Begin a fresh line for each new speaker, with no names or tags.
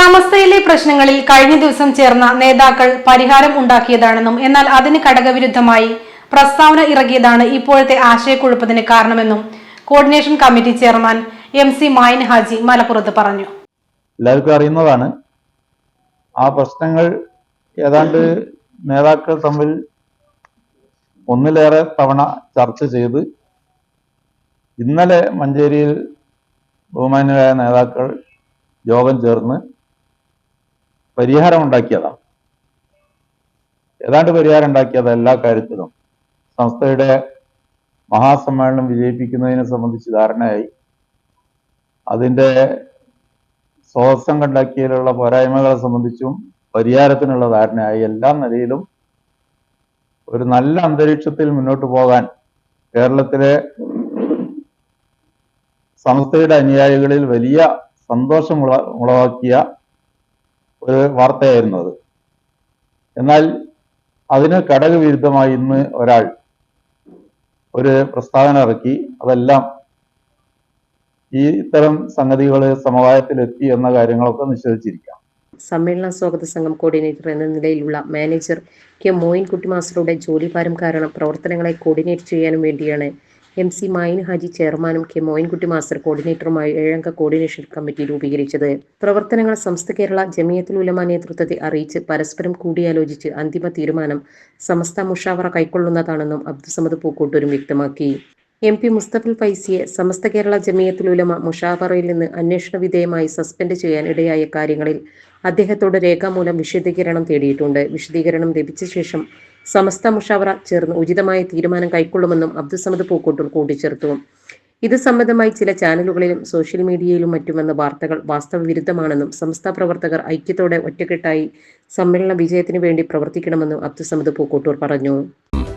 സമസ്തയിലെ പ്രശ്നങ്ങളിൽ കഴിഞ്ഞ ദിവസം ചേർന്ന നേതാക്കൾ പരിഹാരം ഉണ്ടാക്കിയതാണെന്നും എന്നാൽ അതിന് ഘടകവിരുദ്ധമായി പ്രസ്താവന ഇറങ്ങിയതാണ് ഇപ്പോഴത്തെ ആശയക്കുഴപ്പത്തിന് കാരണമെന്നും coordination committee chairman M C Mayin Haji മലപ്പുറത്ത് പറഞ്ഞു.
എല്ലാവർക്കും അറിയുന്നതാണ്. ആ പ്രശ്നങ്ങൾ ഏതാണ്ട് നേതാക്കൾ തമ്മിൽ ഒന്നിലേറെ തവണ ചർച്ച ചെയ്ത് ഇന്നലെ മഞ്ചേരിയിൽ ബഹുമാന്യരായ നേതാക്കൾ യോഗം ചേർന്ന് പരിഹാരം ഉണ്ടാക്കിയതാണ് ഏതാണ്ട് പരിഹാരം ഉണ്ടാക്കിയത് എല്ലാ കാര്യത്തിലും. സംസ്ഥയുടെ മഹാസമ്മേളനം വിജയിപ്പിക്കുന്നതിനെ സംബന്ധിച്ച് ധാരണയായി. അതിന്റെ സ്വാസം കണ്ടാക്കിയതിലുള്ള പോരായ്മകളെ സംബന്ധിച്ചും പരിഹാരത്തിനുള്ള ധാരണയായി. എല്ലാ നിലയിലും ഒരു നല്ല അന്തരീക്ഷത്തിൽ മുന്നോട്ട് പോകാൻ കേരളത്തിലെ സംസ്ഥയുടെ അനുയായികളിൽ വലിയ സന്തോഷം ഉള- ഉളവാക്കിയ ഒരു വാർത്തയായിരുന്നു അത് എന്നാൽ അതിന് ഘടകവിരുദ്ധമായി ഇന്ന് ഒരാൾ ഒരു പ്രസ്താവന ഇറക്കി. അതെല്ലാം ഈ ഇത്തരം സംഗതികൾ സമവായത്തിലെത്തി എന്ന കാര്യങ്ങളൊക്കെ നിഷേധിച്ചിരിക്കാം.
സമ്മേളന സ്വാഗത സംഘം കോർഡിനേറ്റർ എന്ന നിലയിലുള്ള മാനേജർ കെ മോയിൻകുട്ടി മാസ്റ്ററുടെ ജോലിഭാരം കാരണം പ്രവർത്തനങ്ങളെ കോർഡിനേറ്റ് ചെയ്യാനും വേണ്ടിയാണ് എം സി മായിൻ ഹാജി ചെയർമാനും കെ മോയിൻകുട്ടി മാസ്റ്റർ കോർഡിനേറ്ററുമായി ഏഴംഗ കോർഡിനേഷൻ കമ്മിറ്റി രൂപീകരിച്ചത്. പ്രവർത്തനങ്ങൾ സംസ്ഥ കേരള ജമിയത്തുൽ ഉലമ നേതൃത്വത്തെ അറിയിച്ച് പരസ്പരം കൂടിയാലോചിച്ച് അന്തിമ തീരുമാനം സമസ്ത മുഷാവറ കൈക്കൊള്ളുന്നതാണെന്നും അബ്ദുസമദ് പൂക്കോട്ടൂരും വ്യക്തമാക്കി. എം പി മുസ്തഫൽ ഫൈസിയെ സമസ്ത കേരള ജമിയത്തുൽ ഉലമ മുഷാവറയിൽ നിന്ന് അന്വേഷണ വിധേയമായി സസ്പെൻഡ് ചെയ്യാൻ ഇടയായ കാര്യങ്ങളിൽ അദ്ദേഹത്തോട് രേഖാമൂലം വിശദീകരണം തേടിയിട്ടുണ്ട്. വിശദീകരണം ലഭിച്ച ശേഷം സമസ്ത മുഷാവറ ചേർന്ന് ഉചിതമായ തീരുമാനം കൈക്കൊള്ളുമെന്നും അബ്ദുസമദ് പൂക്കോട്ടൂർ കൂട്ടിച്ചേർത്തു. ഇത് സംബന്ധമായി ചില ചാനലുകളിലും സോഷ്യൽ മീഡിയയിലും മറ്റും വന്ന വാർത്തകൾ വാസ്തവ വിരുദ്ധമാണെന്നും സംസ്ഥാ പ്രവർത്തകർ ഐക്യത്തോടെ ഒറ്റക്കെട്ടായി സമ്മേളന വിജയത്തിന് വേണ്ടി പ്രവർത്തിക്കണമെന്നും അബ്ദുസമദ് പൂക്കോട്ടൂർ പറഞ്ഞു.